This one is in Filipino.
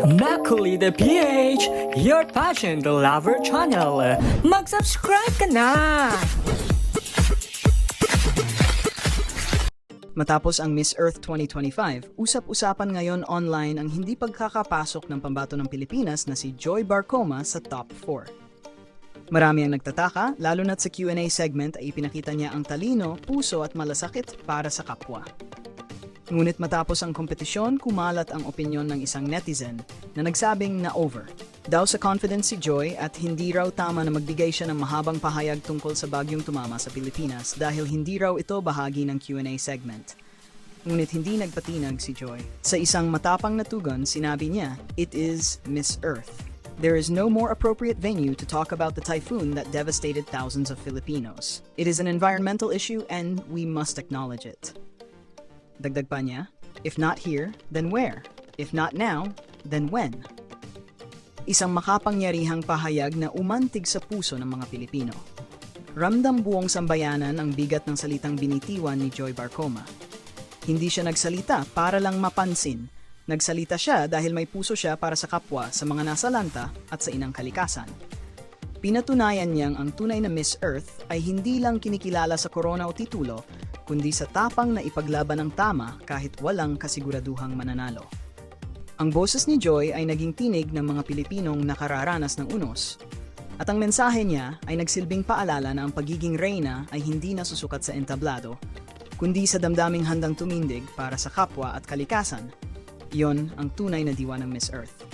Makuli the PH, your passion the lover channel. Mag-subscribe ka na! Matapos ang Miss Earth 2025, usap-usapan ngayon online ang hindi pagkakapasok ng pambato ng Pilipinas na si Joy Barcoma sa top 4. Marami ang nagtataka, lalo na't sa Q&A segment ay ipinakita niya ang talino, puso at malasakit para sa kapwa. Ngunit matapos ang kompetisyon, kumalat ang opinyon ng isang netizen na nagsabing na over. Daw sa confidence si Joy at hindi raw tama na magbigay siya ng mahabang pahayag tungkol sa bagyong tumama sa Pilipinas dahil hindi raw ito bahagi ng Q&A segment. Ngunit hindi nagpatinag si Joy. Sa isang matapang na tugon, sinabi niya, It is Miss Earth. There is no more appropriate venue to talk about the typhoon that devastated thousands of Filipinos. It is an environmental issue and we must acknowledge it. Dagdag pa niya, if not here, then where? If not now, then when? Isang makapangyarihang pahayag na umantig sa puso ng mga Pilipino. Ramdam buong sambayanan ang bigat ng salitang binitiwan ni Joy Barcoma. Hindi siya nagsalita para lang mapansin. Nagsalita siya dahil may puso siya para sa kapwa sa mga nasa lanta at sa inang kalikasan. Pinatunayan niyang ang tunay na Miss Earth ay hindi lang kinikilala sa korona o titulo, kundi sa tapang na ipaglaban ng tama kahit walang kasiguraduhang mananalo. Ang boses ni Joy ay naging tinig ng mga Pilipinong nakararanas ng unos. At ang mensahe niya ay nagsilbing paalala na ang pagiging reyna ay hindi nasusukat sa entablado, kundi sa damdaming handang tumindig para sa kapwa at kalikasan. Iyon ang tunay na diwa ng Miss Earth.